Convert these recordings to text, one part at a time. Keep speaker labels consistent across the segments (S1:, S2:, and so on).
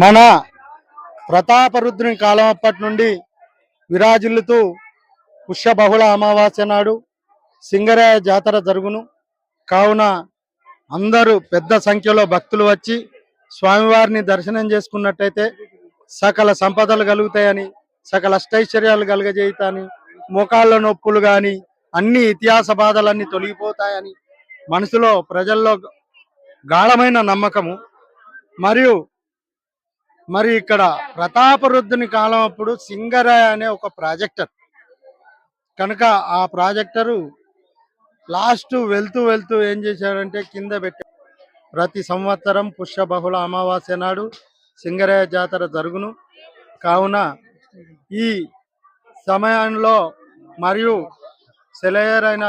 S1: మన ప్రతాపరుద్రుని కాలం అప్పటి నుండి విరాజిల్లుతూ పుష్యబహుళ అమావాస్య నాడు సింగరాయ జాతర జరుగును. కావున అందరూ పెద్ద సంఖ్యలో భక్తులు వచ్చి స్వామివారిని దర్శనం చేసుకున్నట్టయితే సకల సంపదలు కలుగుతాయని సకల అష్టైశ్వర్యాలు కలుగజేయుతాయని మోకాళ్ళ నొప్పులు కానీ అన్ని ఇతిహాస బాధలన్నీ తొలగిపోతాయని మనసులో ప్రజల్లో గాఢమైన నమ్మకము. మరియు మరి ఇక్కడ ప్రతాపరుద్రుని కాలం అప్పుడు సింగరాయ అనే ఒక ప్రాజెక్టర్. కనుక ఆ ప్రాజెక్టరు లాస్ట్ వెళ్తూ వెళ్తూ ఏం చేశాడంటే కింద పెట్టారు ప్రతి సంవత్సరం పుష్య బహుళ అమావాస్య నాడు సింగరాయ జాతర జరుగును. కావున ఈ సమయంలో మరియు సెలయేరైన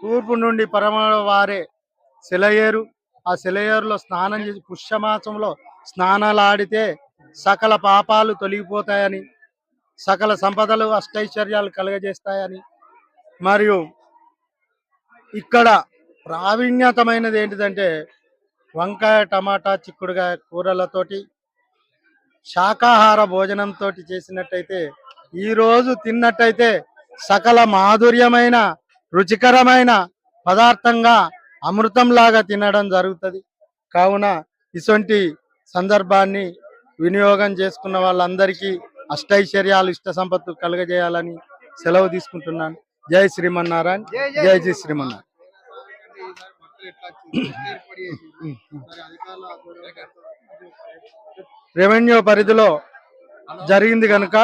S1: తూర్పు నుండి పరమ వారే సెలయేరు. ఆ సెలయేరులో స్నానం చేసి పుష్యమాసంలో స్నానాలు ఆడితే సకల పాపాలు తొలగిపోతాయని సకల సంపదలు అష్టైశ్వర్యాలు కలుగజేస్తాయని. మరియు ఇక్కడ ప్రావీణ్యతమైనది ఏంటిదంటే వంకాయ టమాటా చిక్కుడుగాయ కూరలతోటి శాకాహార భోజనంతో చేసినట్టయితే ఈ రోజు తిన్నట్టయితే సకల మాధుర్యమైన రుచికరమైన పదార్థంగా అమృతంలాగా తినడం జరుగుతుంది. కావున ఇటువంటి సందర్భాన్ని వినియోగం చేసుకున్న వాళ్ళందరికీ అష్టైశ్వర్యాలు ఇష్ట సంపత్తు కలుగజేయాలని సెలవు తీసుకుంటున్నాను. జై శ్రీమన్నారాయణ. జై జై శ్రీమన్నారాయణ. రెవెన్యూ పరిధిలో జరిగింది కనుక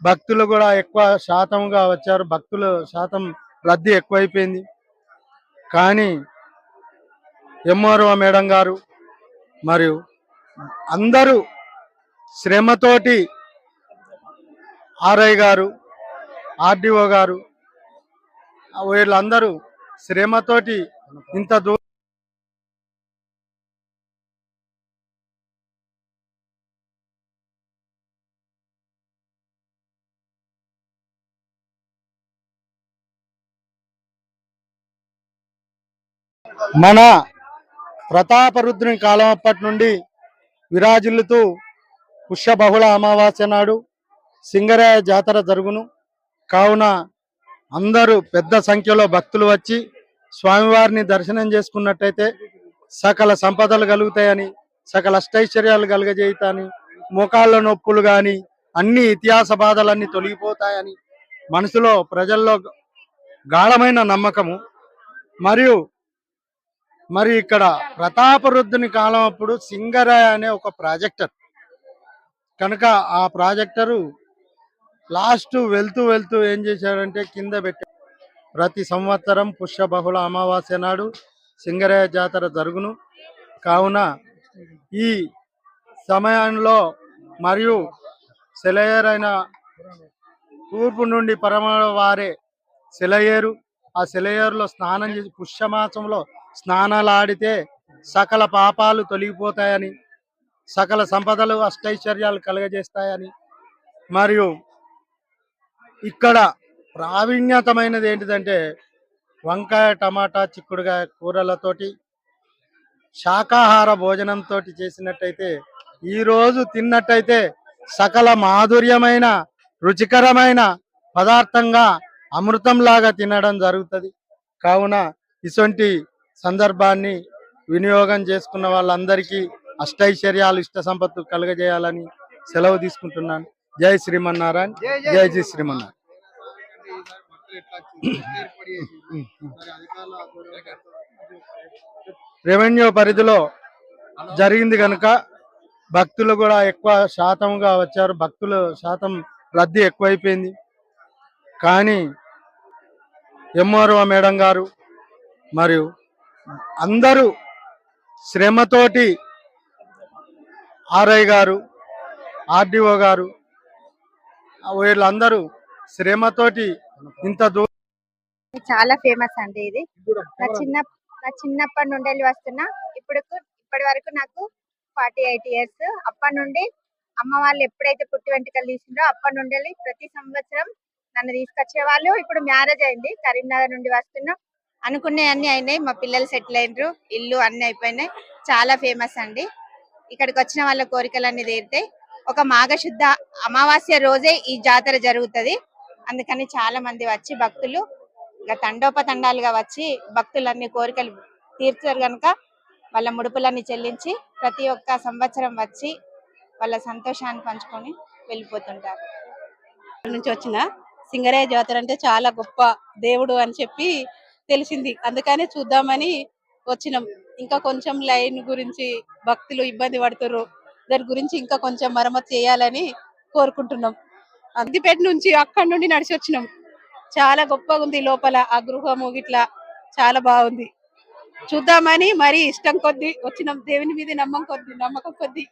S1: భక్తులు కూడా ఎక్కువ శాతంగా వచ్చారు. భక్తుల శాతం రద్దీ ఎక్కువైపోయింది. కానీ ఎంఆర్ఓ మేడం గారు మరియు అందరూ శ్రమతోటి ఆర్ఐ గారు ఆర్డీఓ గారు వీళ్ళందరూ శ్రమతోటి ఇంత దూరం మన ప్రతాపరుద్రుని కాలం అప్పటి నుండి విరాజిల్లుతూ పుష్యబహుళ అమావాస్య నాడు సింగరాయ జాతర జరుగును. కావున అందరూ పెద్ద సంఖ్యలో భక్తులు వచ్చి స్వామివారిని దర్శనం చేసుకున్నట్టయితే సకల సంపదలు కలుగుతాయని సకల అష్టైశ్వర్యాలు కలుగజేయుతాయని మోకాళ్ళ నొప్పులు కానీ అన్ని ఇతిహాస బాధలన్నీ తొలగిపోతాయని మనసులో ప్రజల్లో గాఢమైన నమ్మకము. మరియు మరి ఇక్కడ ప్రతాపరుద్రుని కాలం అప్పుడు సింగరాయ అనే ఒక ప్రాజెక్టర్. కనుక ఆ ప్రాజెక్టరు లాస్ట్ వెళ్తూ వెళ్తూ ఏం చేశాడంటే కింద పెట్టారు ప్రతి సంవత్సరం పుష్య బహుళ అమావాస్య నాడు సింగరాయ జాతర జరుగును. కావున ఈ సమయంలో మరియు సెలయేరైన తూర్పు నుండి పరమ వారే సెలయేరు. ఆ సెలయేరులో స్నానం చేసి పుష్యమాసంలో స్నానాలు ఆడితే సకల పాపాలు తొలగిపోతాయని సకల సంపదలు అష్టైశ్వర్యాలు కలుగజేస్తాయని. మరియు ఇక్కడ ప్రావీణ్యతమైనది ఏంటిదంటే వంకాయ టమాటా చిక్కుడుగాయ కూరలతోటి శాకాహార భోజనంతో చేసినట్టయితే ఈ రోజు తిన్నట్టయితే సకల మాధుర్యమైన రుచికరమైన పదార్థంగా అమృతంలాగా తినడం జరుగుతుంది. కావున ఇటువంటి సందర్భాన్ని వినియోగం చేసుకున్న వాళ్ళందరికీ అష్టైశ్వర్యాలు ఇష్ట సంపత్తు కలుగజేయాలని సెలవు తీసుకుంటున్నాను. జై శ్రీమన్నారాయణ. జై జై. శ్రీమన్నారాయణ. రెవెన్యూ పరిధిలో జరిగింది కనుక భక్తులు కూడా ఎక్కువ శాతంగా వచ్చారు. భక్తుల శాతం రద్దీ ఎక్కువైపోయింది. కానీ ఎంఆర్ఓ మేడం గారు మరియు అందరూ శ్రమతోటి ఆర్ఐ గారు ఆర్డీఓ గారు వీళ్ళందరూ శ్రమతోటి ఇంత దూరం
S2: చాలా ఫేమస్ అండి ఇది. నా చిన్న నా చిన్నప్పటి నుండి వెళ్ళి వస్తున్నా. ఇప్పుడు ఇప్పటి వరకు నాకు ఫార్టీ ఎయిట్ ఇయర్స్. అప్పటి నుండి అమ్మ వాళ్ళు ఎప్పుడైతే పుట్టి వెంట్రుకలు తీసిండ్రో అప్పటి నుండి ప్రతి సంవత్సరం నన్ను తీసుకొచ్చే వాళ్ళు ఇప్పుడు మ్యారేజ్ అయింది. కరీంనగర్ నుండి వస్తున్నాం. అనుకునే అన్ని అయినాయి. మా పిల్లలు సెటిల్ అయినరు. ఇల్లు అన్ని అయిపోయినాయి. చాలా ఫేమస్ అండి. ఇక్కడికి వచ్చిన వాళ్ళ కోరికలన్నీ తీరుతాయి ఒక మాఘశుద్ధ అమావాస్య రోజే ఈ జాతర జరుగుతది. అందుకని చాలా మంది వచ్చి భక్తులు ఇక తండోపతండాలుగా వచ్చి భక్తులన్నీ కోరికలు తీర్చారు కనుక వాళ్ళ ముడుపులన్నీ చెల్లించి ప్రతి ఒక్క సంవత్సరం వచ్చి వాళ్ళ సంతోషాన్ని పంచుకొని వెళ్ళిపోతుంటారు.
S3: నుంచి వచ్చిన సింగరయ్య జాతర అంటే చాలా గొప్ప దేవుడు అని చెప్పి తెలిసింది. అందుకనే చూద్దామని వచ్చినాం. ఇంకా కొంచెం లైన్ గురించి భక్తులు ఇబ్బంది పడుతున్నారు దాని గురించి ఇంకా కొంచెం మరమ్మతు చేయాలని కోరుకుంటున్నాం. అందిపేట నుంచి అక్కడి నుండి నడిచి వచ్చినాం. చాలా గొప్పగా ఉంది లోపల. ఆ గృహము ఇట్లా చాలా బాగుంది. చూద్దామని మరి ఇష్టం కొద్ది వచ్చినాం. దేవుని మీద నమ్మకం కొద్ది నమ్మకం కొద్ది.